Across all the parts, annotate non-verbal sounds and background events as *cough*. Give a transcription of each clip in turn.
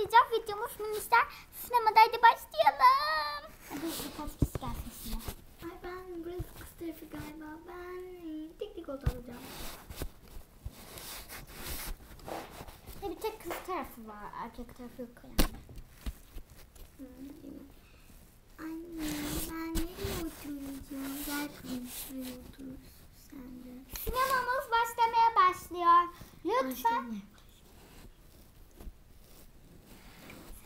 başlayacağım. Videomuz minikler sinemada hadi başlayalım. Hadi birkaç kişi gelsin şimdi. Ay ben burası kız tarafı galiba. Ben tek tek oda alacağım. Ya bir tek kız tarafı var. Erkek tarafı yok yani. Anne ben nereye oturacağım? Gel otur. Sen de. Sinemamız başlamaya başlıyor. Lütfen. Başla.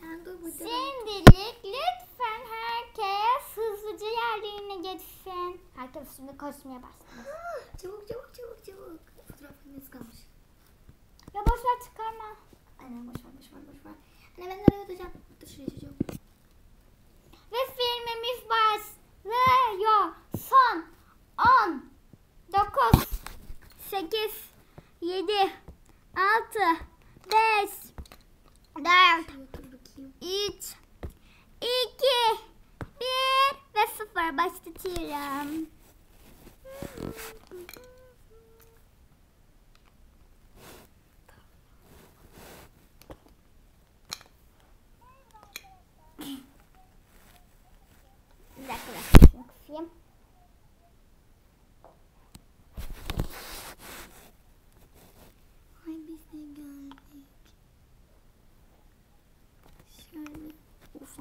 Sen dur burada. Şimdilik lütfen herkes hızlıca yerlerine geçsin. Herkes şimdi koşmaya başladı. Ah, *gasps* Çabuk çabuk çabuk çabuk. Fotoğrafımız kalmış. Ya boşver çıkarma. Anne boş ver boş ver boş ver. Anne ben nereye oturacağım? Dur şuraya oturacağım. Ve filmimiz başlıyor. Son 10, 9, 8, 7, 6, 5, 4, Şuraya otur bakayım. 3,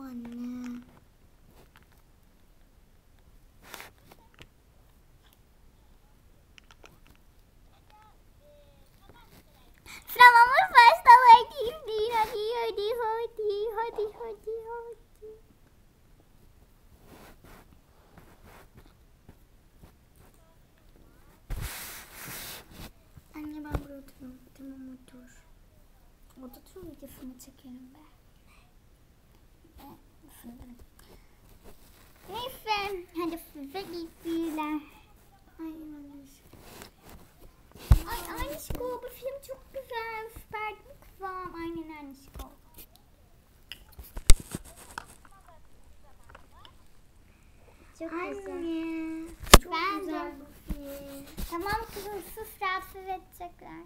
anne. Sınavımız başlamak değil. Hadi hadi hadi hadi hadi hadi. Anne ben buraya oturuyorum. Tamam otur. Orada tur videosunu çekelim be. Neyse hadi size iyi seyirler. Ay anne. Ay Anişko bu film çok güzel. Süper değil mi kızım? Aynen Anişko. Çok Anne. Çok Ben güzel bu film. Tamam kızım sus rahatsız edecekler.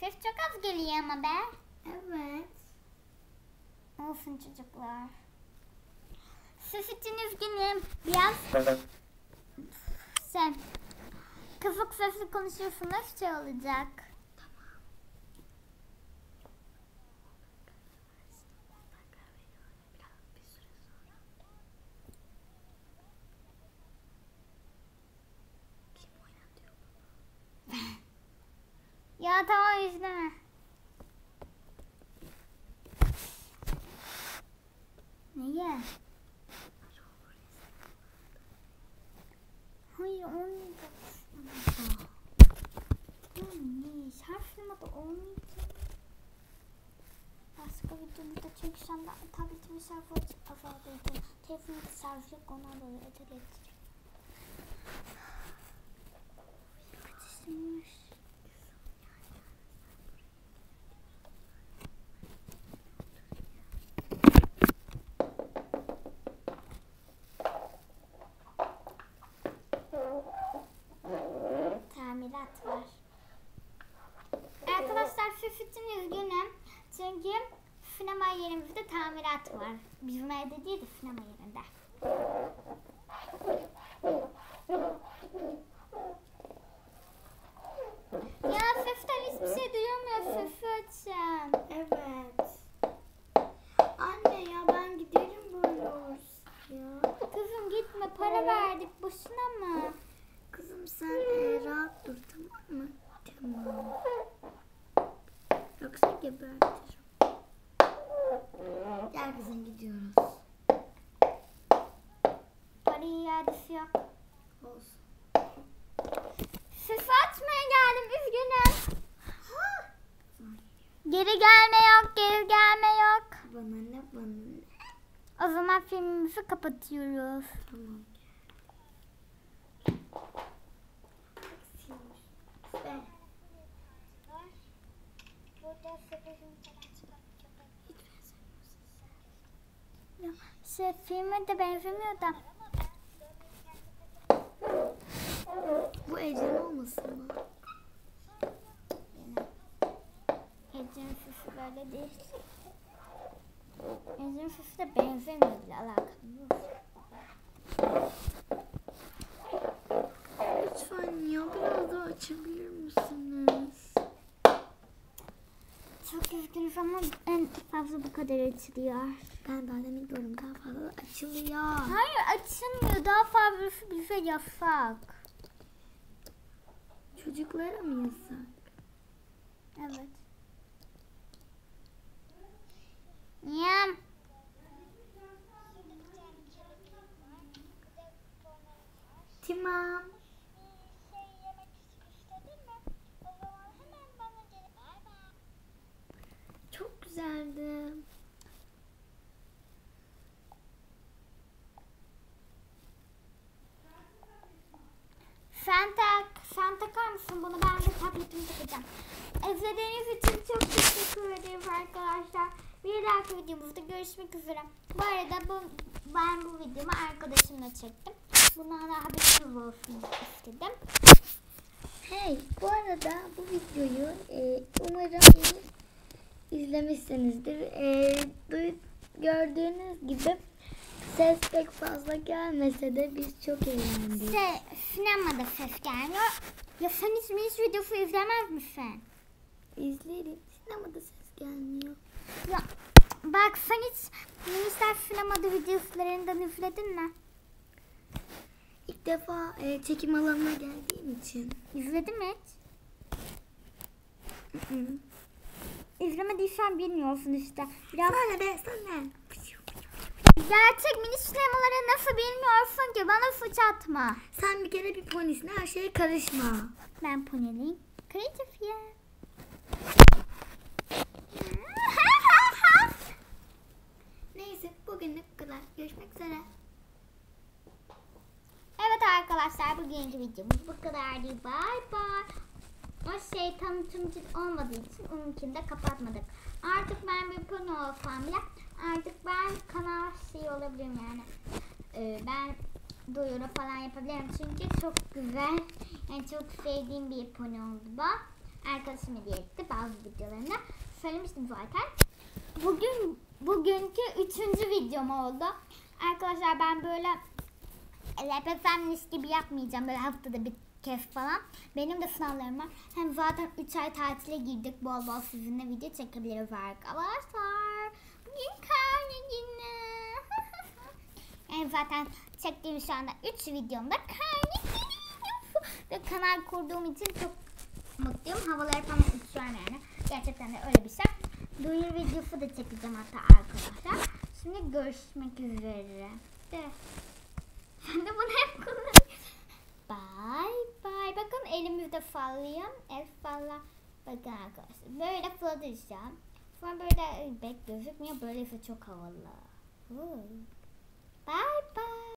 Ses çok az geliyor ama be. Evet. Olsun çocuklar. Ses için üzgünüm. Biraz sen kısık sesli konuşuyorsunuz şey olacak. *laughs* Ya tamam izleme. Niye? Hayır olmayacak. Olmayacak. Her filmde olmayacak. Başka videomda çekeceğim ben tabletimin şarjı azaldıydı. Telefonumda şarj yok ona böyle acele ettim. Kaçışmış. Tamirat var. Arkadaşlar ses için üzgünüm. Çünkü yerimizde tamirat var. Bizim evde değil de sinema yerinde. Ya sesten hiçbir şey duyamıyor açın. Evet. Anne ya ben giderim böyle olursa ya. Kızım gitme para verdik boşuna mı? Kızım sen e, rahat dur tamam mı? Tamam. Yoksa gebertirim. Gel kızım gidiyoruz. Yok. Olsun. Ses açmaya geldim üzgünüm. Geri gelme yok, geri gelme yok. Bana ne bana ne. O zaman filmimizi kapatıyoruz. Tamam. Şey, filme de benzemiyor da. Bu Ecren olmasın mı? Sesi Fifi böyle değil. Yüzüm Fifi de benzemiyor bile alakalı yok. Lütfen ya biraz daha açabilir misiniz? Çok üzgünüz ama en fazla bu kadar açılıyor. Ben daha demin gördüm daha fazla açılıyor. Hayır açılmıyor. Daha fazlası bize yasak. Çocuklara mı yasak? Evet. Dahaki videomuzda görüşmek üzere. Bu arada bu, ben bu videomu arkadaşımla çektim. Bundan da haberiniz olsun istedim. Hey, bu arada bu videoyu e, umarım izlemişsinizdir. E, duy- gördüğünüz gibi ses pek fazla gelmese de biz çok eğlendik. Size sinemada ses gelmiyor. Ya sen hiç Miss videosu izlemez misin? İzleyelim. Sinemada ses gelmiyor. Ya bak sen hiç Minisler sinemada videolarından izledin mi? İlk defa e, çekim alanına geldiğim için. İzledin mi hiç? Hı hı. İzlemediysen bilmiyorsun işte. Biraz Sana be sana. gerçek mini sinemaları nasıl bilmiyorsun ki bana suç atma. Sen bir kere bir ponisin her şeye karışma. Ben Poneliyim. Kreatif ya. Neyse bugünlük bu kadar. Görüşmek üzere. evet arkadaşlar bugünkü videomuz bu kadardı. Bye bye. O şey tanıtımcı olmadığı için onunkini de kapatmadık. Artık ben bir pony olsam artık ben kanal şey olabilirim yani. Ee, ben duyuru falan yapabilirim çünkü çok güzel yani çok sevdiğim bir pony oldu bu. Arkadaşım hediye etti bazı videolarında. Söylemiştim zaten. Bugün bugünkü üçüncü videom oldu. Arkadaşlar ben böyle LPS'miş gibi yapmayacağım böyle haftada bir kez falan. Benim de sınavlarım var. Hem zaten 3 ay tatile girdik. Bol bol sizinle video çekebiliriz arkadaşlar. Bugün karne günü. *laughs* yani zaten çektiğim şu anda 3 videomda karne günü. Ve kanal kurduğum için çok mutluyum. Havaları falan uçuyorum yani. Gerçekten de öyle bir şey. Duyuru videosu da çekeceğim hatta arkadaşlar. Şimdi görüşmek üzere. De. Ben de bunu hep kullanıyorum. Bye bye. Bakın elimizde sallayayım. El salla. Bakın arkadaşlar. Böyle fırlatacağım. Sonra böyle pek gözükmüyor. Böylesi çok havalı. Bye bye.